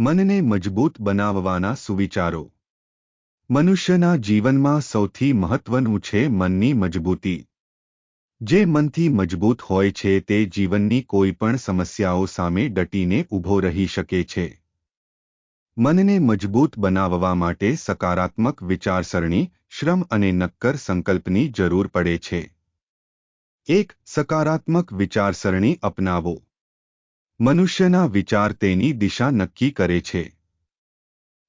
મનને મજબૂત બનાવવાના સુવિચારો. મનુષ્યના જીવનમાં સૌથી મહત્વનું છે મનની મજબૂતી. જે મનથી મજબૂત હોય છે તે જીવનની કોઈ પણ સમસ્યાઓ સામે ડટીને ઊભો રહી શકે છે. મનને મજબૂત બનાવવા માટે સકારાત્મક વિચારસરણી, શ્રમ અને નક્કર સંકલ્પની જરૂર પડે છે. એક સકારાત્મક વિચારસરણી અપનાવો. મનુષ્યના વિચાર તેની દિશા નક્કી કરે છે.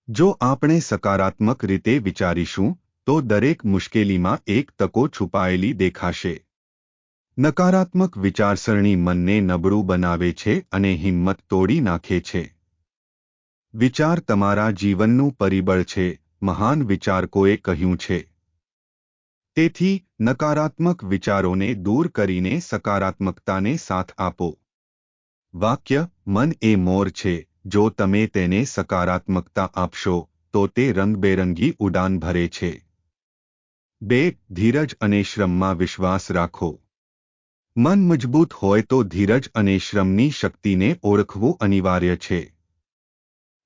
જો આપણે સકારાત્મક રીતે વિચારીશું, તો દરેક મુશ્કેલીમાં એક તકો છુપાયેલી દેખાશે. નકારાત્મક વિચારસરણી મનને નબળું બનાવે છે અને હિંમત તોડી નાખે છે. વિચાર તમારા જીવનનું પરિબળ છે, મહાન વિચારકોએ કહ્યું છે. તેથી, નકારાત્મક વિચારોને દૂર કરીને સકારાત્મકતાને સાથ આપો. વાક્ય, મન એ મોર છે, જો તમે તેને સકારાત્મકતા આપશો, તો તે રંગબેરંગી ઉડાન ભરે છે. બે, ધીરજ અને શ્રમમાં વિશ્વાસ રાખો. મન મજબૂત હોય તો ધીરજ અને શ્રમની શક્તિને ઓળખવું અનિવાર્ય છે.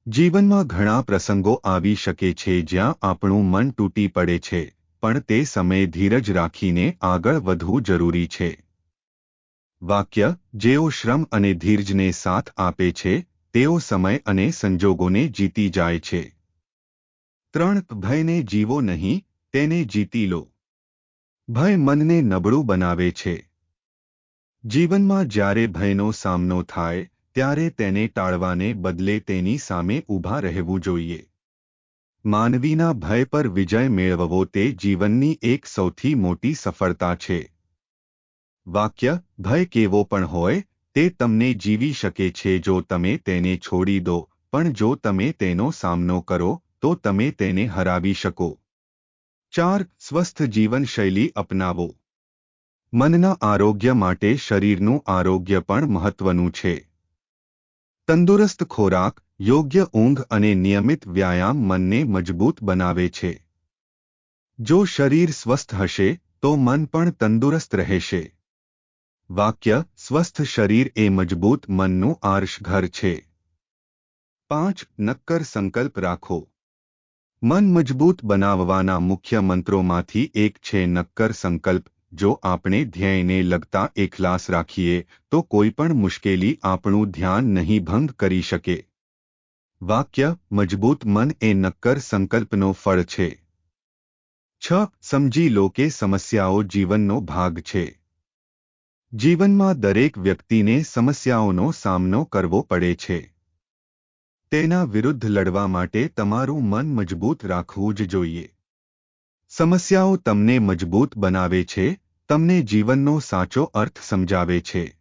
જીવનમાં ઘણા પ્રસંગો આવી શકે છે જ્યાં આપણું મન તૂટી પડે છે, પણ તે સમયે ધીરજ રાખીને આગળ વધવું જરૂરી છે. વાક્ય, જેઓ શ્રમ અને ધીરજને સાથ આપે છે, તેઓ સમય અને સંજોગોને જીતી જાય છે. ત્રણ, ભયને જીવો નહીં, તેને જીતી લો. ભય મનને નબળું બનાવે છે. જીવનમાં જ્યારે ભયનો સામનો થાય, ત્યારે તેને ટાળવાને બદલે તેની સામે ઊભા રહેવું જોઈએ. માનવીના ભય પર વિજય મેળવવો તે જીવનની એક સૌથી મોટી સફળતા છે. વાક્ય, ભય કેવો પણ હોય, તે તમને જીવી શકે છે. જો તમે તેને છોડી દો, પણ જો તમે તેનો સામનો કરો, તો તમે તેને હરાવી શકો. ચાર, સ્વસ્થ જીવનશૈલી અપનાવો. મનના આરોગ્ય માટે શરીરનું આરોગ્ય પણ મહત્વનું છે. તંદુરસ્ત ખોરાક, યોગ્ય ઊંઘ અને નિયમિત વ્યાયામ મનને મજબૂત બનાવે છે. જો શરીર સ્વસ્થ હશે, તો મન પણ તંદુરસ્ત રહેશે. વાક્ય, સ્વસ્થ શરીર એ મજબૂત મનનું આર્શ ઘર છે. પાંચ, નક્કર સંકલ્પ રાખો. મન મજબૂત બનાવવાના મુખ્ય મંત્રોમાંથી એક છે, નક્કર સંકલ્પ. જો આપણે ધ્યેયને લગતા એકલાસ રાખીએ, તો કોઈ પણ મુશ્કેલી આપણું ધ્યાન નહીં ભંગ કરી શકે. વાક્ય, મજબૂત મન એ નક્કર સંકલ્પનો ફળ છે. છ, સમજી લો કે સમસ્યાઓ જીવનનો ભાગ છે. જીવનમાં દરેક વ્યક્તિને સમસ્યાઓનો સામનો કરવો પડે છે. તેના વિરુદ્ધ લડવા માટે તમારું મન મજબૂત રાખવું જ જોઈએ. સમસ્યાઓ તમને મજબૂત બનાવે છે, તમને જીવનનો સાચો અર્થ સમજાવે છે.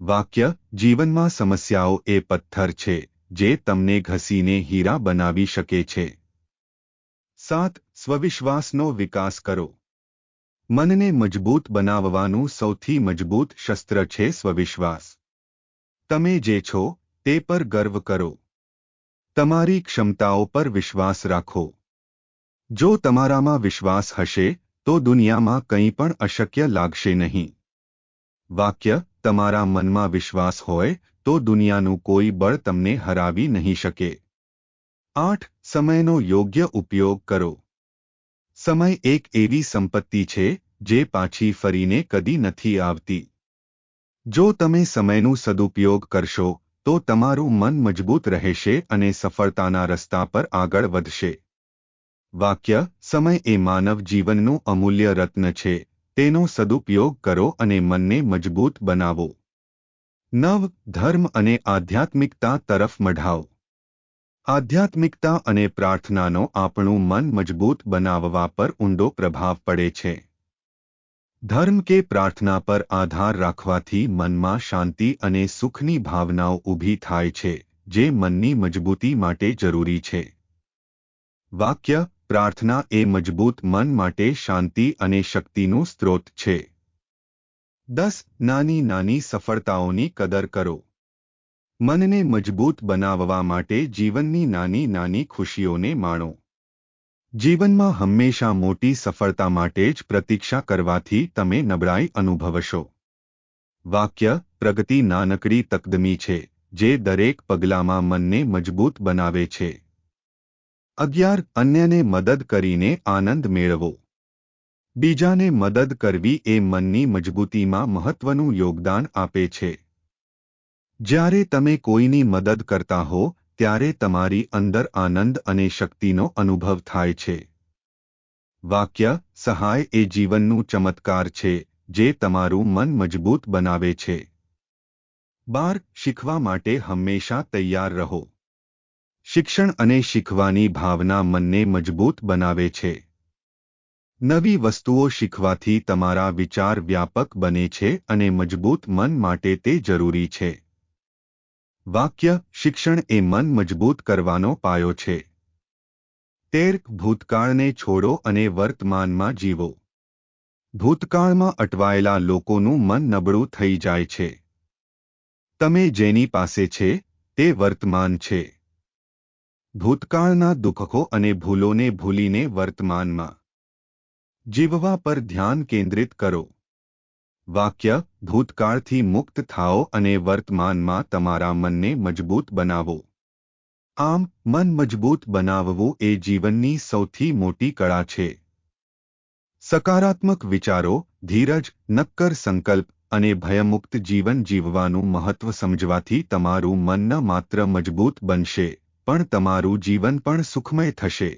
વાક્ય, જીવનમાં સમસ્યાઓ એ પથ્થર છે, જે તમને ઘસીને હીરા બનાવી શકે છે. સાત, સ્વવિશ્વાસનો વિકાસ કરો. મનને મજબૂત બનાવવાનું સૌથી મજબૂત શસ્ત્ર છે સ્વવિશ્વાસ. તમે જે છો, તે પર ગર્વ કરો. તમારી ક્ષમતાઓ પર વિશ્વાસ રાખો. જો તમારામાં વિશ્વાસ હશે, તો દુનિયામાં કંઈ પણ અશક્ય લાગશે નહીં. વાક્ય, તમારા મનમાં વિશ્વાસ હોય, તો દુનિયાનું કોઈ બળ તમને હરાવી નહીં શકે. આઠ, સમયનો યોગ્ય ઉપયોગ કરો. સમય એક એવી સંપત્તિ છે, જે પાછી ફરીને કદી નથી આવતી. જો તમે સમયનું સદુપયોગ કરશો, તો તમારું મન મજબૂત રહેશે અને સફળતાના રસ્તા પર આગળ વધશે. વાક્ય, સમય એ માનવ જીવનનું અમૂલ્ય રત્ન છે, તેનો સદુપયોગ કરો અને મનને મજબૂત બનાવો. નવ, ધર્મ અને આધ્યાત્મિકતા તરફ મઢાવ આધ્યાત્મિકતા અને પ્રાર્થનાનો આપણું મન મજબૂત બનાવવા પર ઊંડો પ્રભાવ પડે છે. ધર્મ કે પ્રાર્થના પર આધાર રાખવાથી મનમાં શાંતિ અને સુખની ભાવનાઓ ઊભી થાય છે, જે મનની મજબૂતી માટે જરૂરી છે. વાક્ય, પ્રાર્થના એ મજબૂત મન માટે શાંતિ અને શક્તિનું સ્ત્રોત છે. દસ નાની નાની સફળતાઓની કદર કરો. મનને મજબૂત બનાવવા માટે જીવનની નાની નાની ખુશીઓને માણો. જીવનમાં હંમેશા મોટી સફળતા માટે જ પ્રતીક્ષા કરવાથી તમે નબળાઈ અનુભવશો. વાક્ય, પ્રગતિ નાનકડી તકદમી છે, જે દરેક પગલામાં મનને મજબૂત બનાવે છે. અગિયાર, અન્યને મદદ કરીને આનંદ મેળવો. બીજાને મદદ કરવી એ મનની મજબૂતીમાં મહત્વનું યોગદાન આપે છે. જ્યારે તમે કોઈની મદદ કરતા હો, ત્યારે તમારી અંદર આનંદ અને શક્તિનો અનુભવ થાય છે. વાક્ય, સહાય એ જીવનનું ચમત્કાર છે, જે તમારું મન મજબૂત બનાવે છે. બાર, શીખવા માટે હંમેશા તૈયાર રહો. શિક્ષણ અને શીખવાની ભાવના મનને મજબૂત બનાવે છે. નવી વસ્તુઓ શીખવાથી તમારા વિચાર વ્યાપક બને છે અને મજબૂત મન માટે તે જરૂરી છે. વાક્ય, શિક્ષણ એ મન મજબૂત કરવાનો પાયો છે. તેર ભૂતકાળને છોડો અને વર્તમાનમાં જીવો. ભૂતકાળમાં અટવાયેલા લોકોનું મન નબળું થઈ જાય છે. તમે જેની પાસે છે, તે વર્તમાન છે. ભૂતકાળના દુઃખો અને ભૂલોને ભૂલીને વર્તમાનમાં. જીવવા પર ધ્યાન કેન્દ્રિત કરો. વાક્ય, ભૂતકાળથી મુક્ત થાઓ અને વર્તમાનમાં તમારા મનને મજબૂત બનાવો. આમ, મન મજબૂત બનાવવું એ જીવનની સૌથી મોટી કળા છે. સકારાત્મક વિચારો, ધીરજ, નક્કર સંકલ્પ અને ભયમુક્ત જીવન જીવવાનું મહત્વ સમજવાથી તમારું મન ન માત્ર મજબૂત બનશે, પણ તમારું જીવન પણ સુખમય થશે.